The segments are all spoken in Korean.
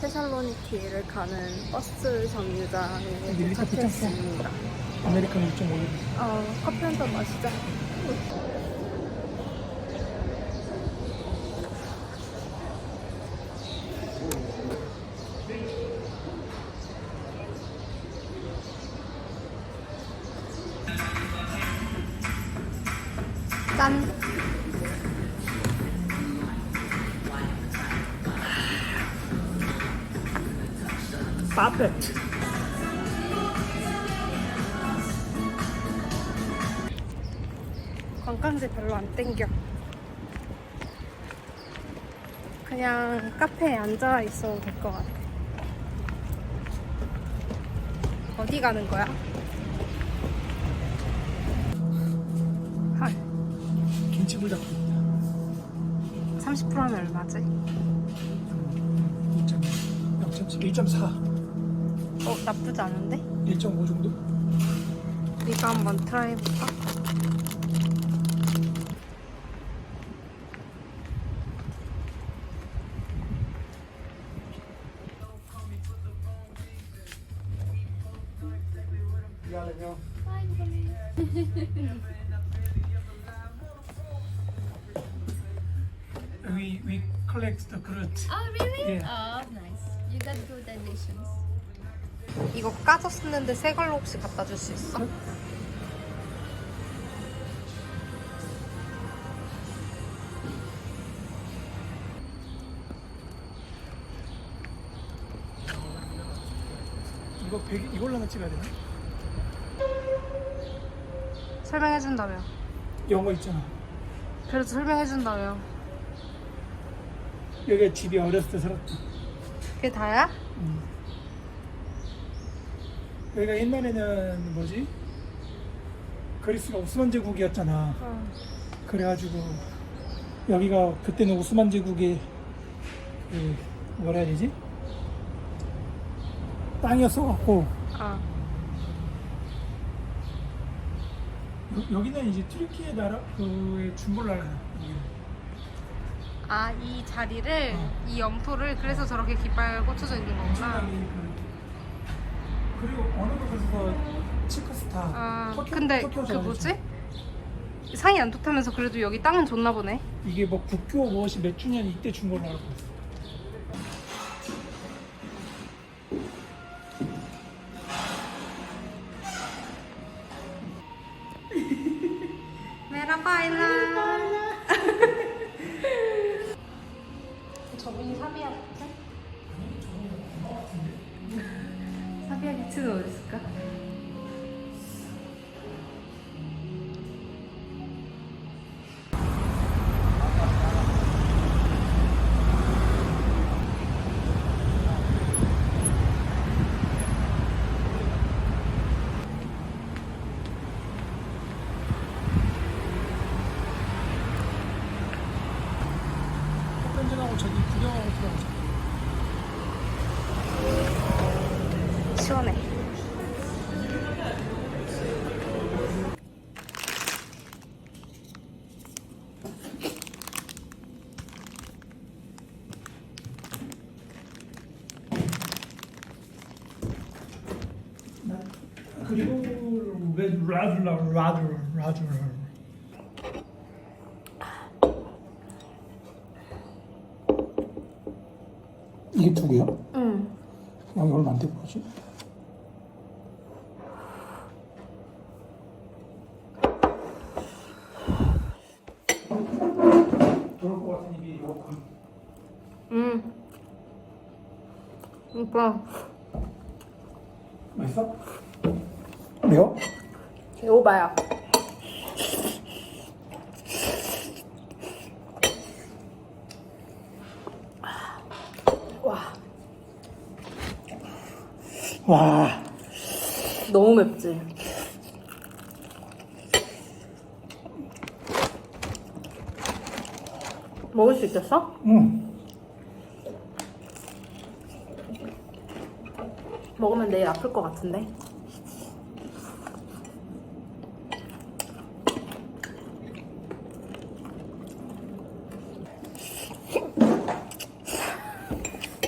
테살로니키를 가는 버스 정류장에 도착했습니다. 아메리카노 2.5유. 어, 커피 한 잔 마시자. 짠! 퍼펙트. 관광지 별로 안 땡겨. 그냥 카페에 앉아 있어도 될 것 같아. 어디 가는 거야? 김치 불닭 30% 하면 얼마지? 2.0.7, 1.4, 어, 나쁘지 않은데? 1.5 정도? 이거 한번 트라이 해볼까? we we collect the fruit. Oh, really? Yeah. Oh, nice. You got good additions. 이거 까서 쓰는데 새 걸로 혹시 갖다 줄 수 있어? 이거 100 이걸로만 찍어야 되나? 설명해준다며. 영어 있잖아. 그래도 설명해준다며. 여기 집이 어렸을 때 살았다. 그게 다야? 여기가 옛날에는 뭐지? 그리스가 오스만 제국이었잖아. 어. 그래가지고 여기가 그때는 오스만 제국의 그 뭐라 해야 되지? 땅이었어갖고 아. 여, 여기는 이제 튀르키예 나라 그의 중골 나라야. 아, 이 자리를, 어. 이 영토를 그래서 저렇게 깃발 꽂혀져 있는 거구나. 그 그리고 어느덧 그래서 치크스타. 아, 터키- 근데 그. 뭐지? 상이 안 좋다면서 그래도 여기 땅은 좋나 보네. 이게 뭐 국교 무엇이 몇 주년 이때 준 걸로 알고 있어. 메라 파일라. 시원해. 그리고 왜 이게 두 개야? 응. 양이 얼마 안 되고 그지? 들어올 것 같은 입이 이거 응. 오빠, 맛있어? 매워? 오바야. 와, 와 너무 맵지? 먹을 수 있겠어? 응. 먹으면 내일 아플 것 같은데.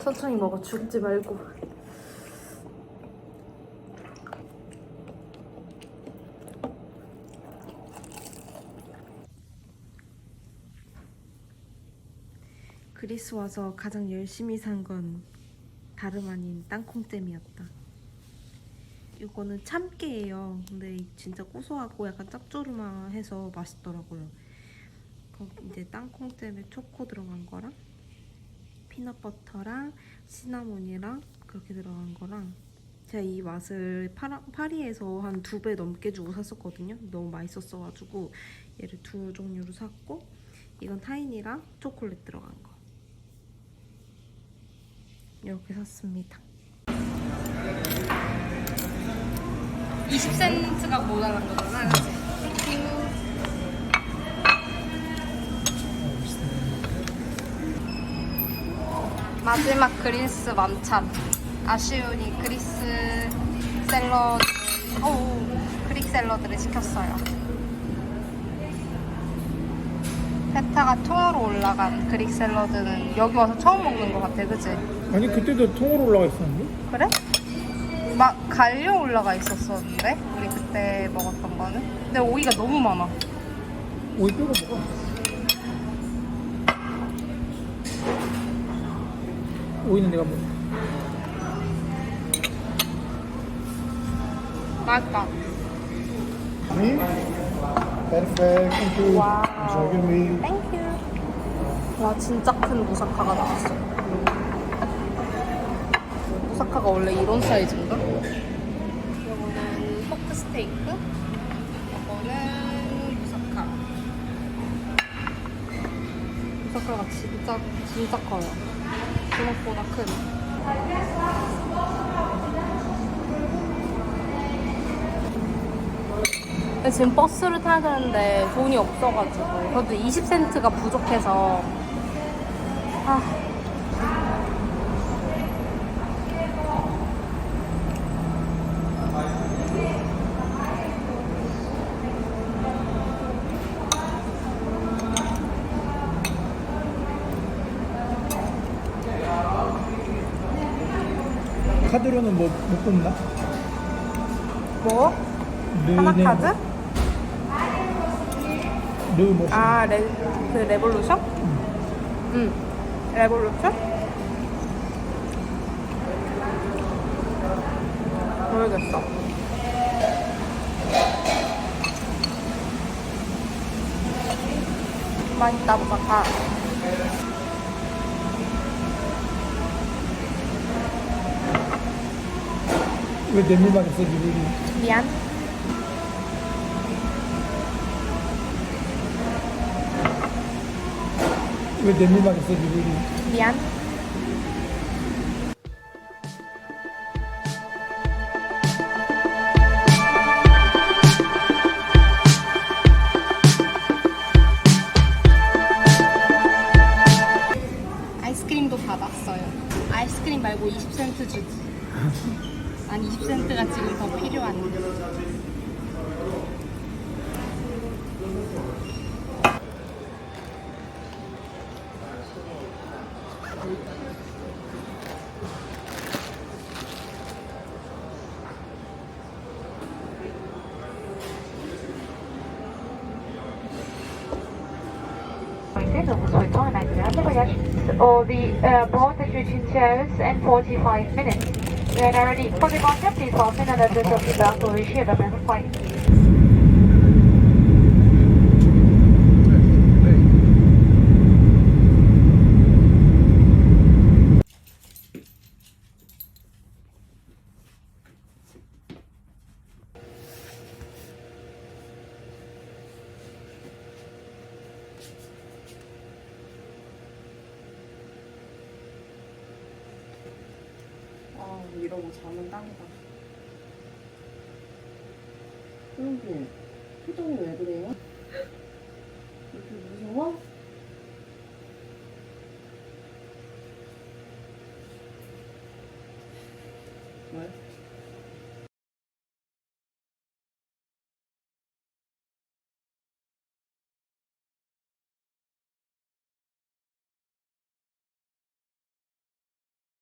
천천히 먹어 죽지 말고. 그리스 와서 가장 열심히 산 건 다름 아닌 땅콩잼이었다. 이거는 참깨예요. 근데 진짜 고소하고 약간 짭조름해서 맛있더라고요. 이제 땅콩잼에 초코 들어간 거랑 피넛버터랑 시나몬이랑 그렇게 들어간 거랑 제가 이 맛을 파라, 파리에서 한 두 배 넘게 주고 샀었거든요. 너무 맛있었어가지고 얘를 두 종류로 샀고 이건 타인이랑 초콜릿 들어간 거. 이렇게 샀습니다. 20센트가 모자란 거잖아? 마지막 그리스 만찬. 아쉬우니 그리스 샐러드, 오, 그릭 샐러드를 시켰어요. 페타가 통으로 올라간 그릭 샐러드는 여기 와서 처음 먹는 것 같아, 그치? 아니 그때도 통으로 올라가 있었는데? 그래? 막 갈려 올라가 있었었는데 우리 그때 먹었던 거는 근데 오이가 너무 많아 오이 빼고 먹어. 오이는 내가 먹어. 맛있다 Wow. Enjoy your meal. 땡큐 와 진짜 큰 무사카가 나왔어 무사카가 원래 이런 사이즈인가? 이거는 포크 스테이크 이거는 무사카 무사카가 진짜 진짜 커요 주먹보다 큰 근데 지금 버스를 타야 되는데 돈이 없어가지고 그래도 20센트가 부족해서 아 카드로는 뭐 못 뽑나? 뭐? 르네 하나 카드? 르뭐 아, 레, 그 레볼루션? 응. 레볼루션? 모르겠어. 맛있다, 무사카. 왜 내밀만 있어 니들이? 미안. 왜 or the uh, board that reach in and 45 minutes. We are already 41 please fasten another 30 back for Asia, the 5. 이러고 자면 땅이다. 그러게 표정이 왜 그래요?